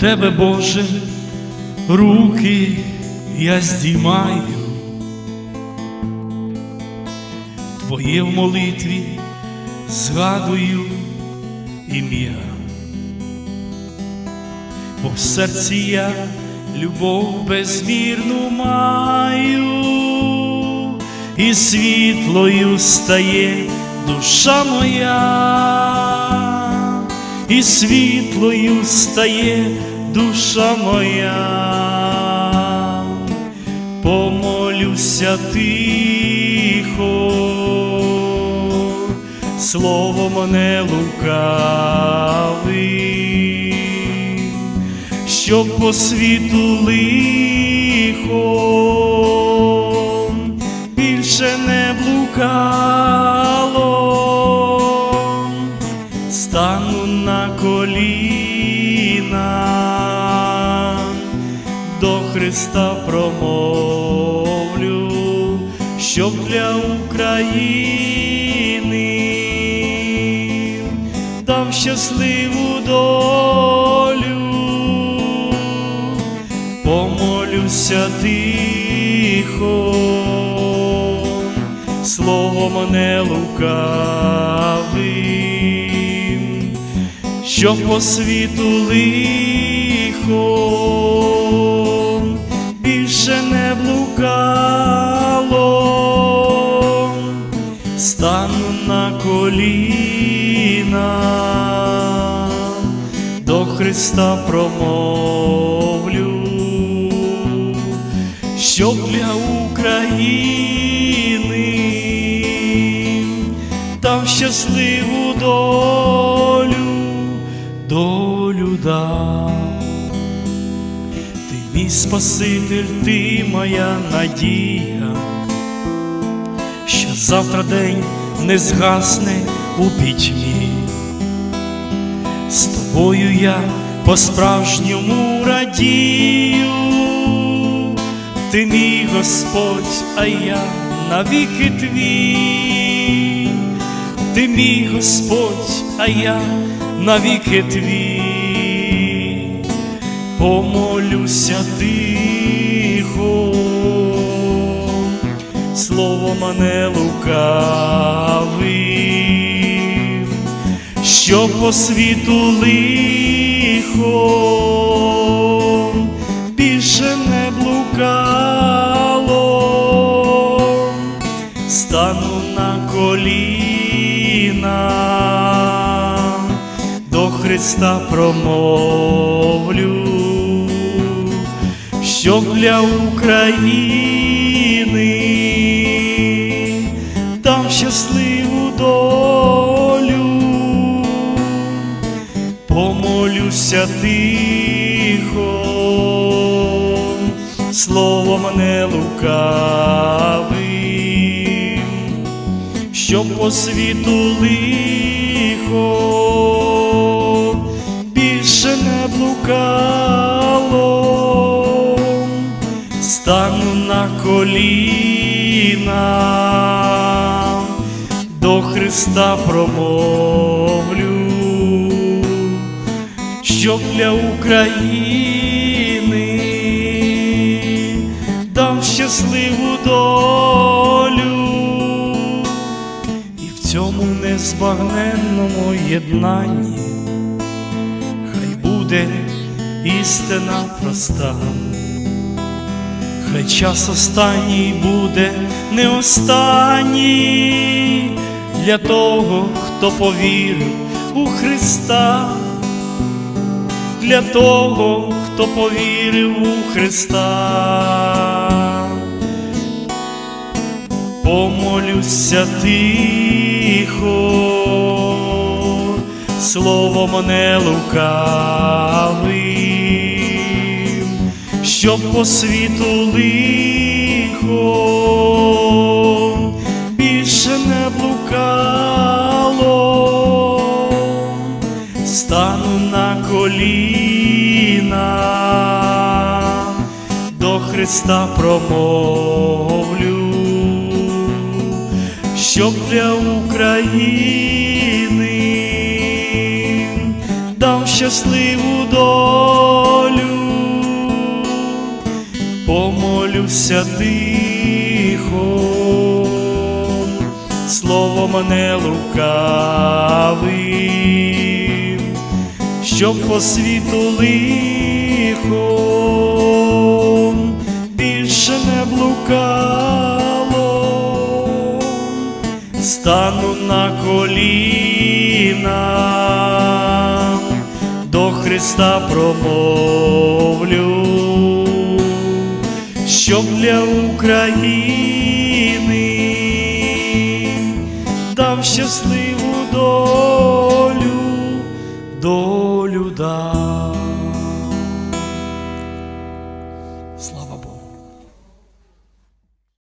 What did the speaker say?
Тебе, Боже, руки я здіймаю, Твоє в молитві згадую ім'я, бо в серці я любов безмірну маю, і світлою стає душа моя, і світлою стає душа моя, помолюся тихо, словом не лукави, щоб по світу лихо Христа промовлю, щоб для України дав щасливу долю, помолюся тихо, словом не лукавим, що по світу лихо Христа промовлю, щоб для України дав щасливу долю, долю дав. Ти мій Спаситель, ти моя надія, що завтра день не згасне у пітьмі. З тобою я по-справжньому радію, ти мій Господь, а я навіки твій, ти мій Господь, а я навіки твій, помолюся тихо, словом не лукавим, що по світу лихо більше не блукало, стану на коліна, до Христа промовлю, щоб для України дав щасливу помолюся тихо, словом не лукавим, щоб по світу лихо більше не блукало, стану на коліна, до Христа промовлю, щоб для України. Дав щасливу долю. І в цьому незбагненному єднанні хай буде істина проста, хай час останній буде не останній для того, хто повірив у Христа, для того, хто повірив у Христа. Помолюся тихо, словом не лукавим, щоб по світу лихо на коліна, до Христа промовлю щоб для України дав щасливу долю, помолюся тихо, словом не лукавим, щоб по світу лихо більше не блукало, стану на коліна, до Христа промовлю, щоб для України дав щасливу долю. lugar.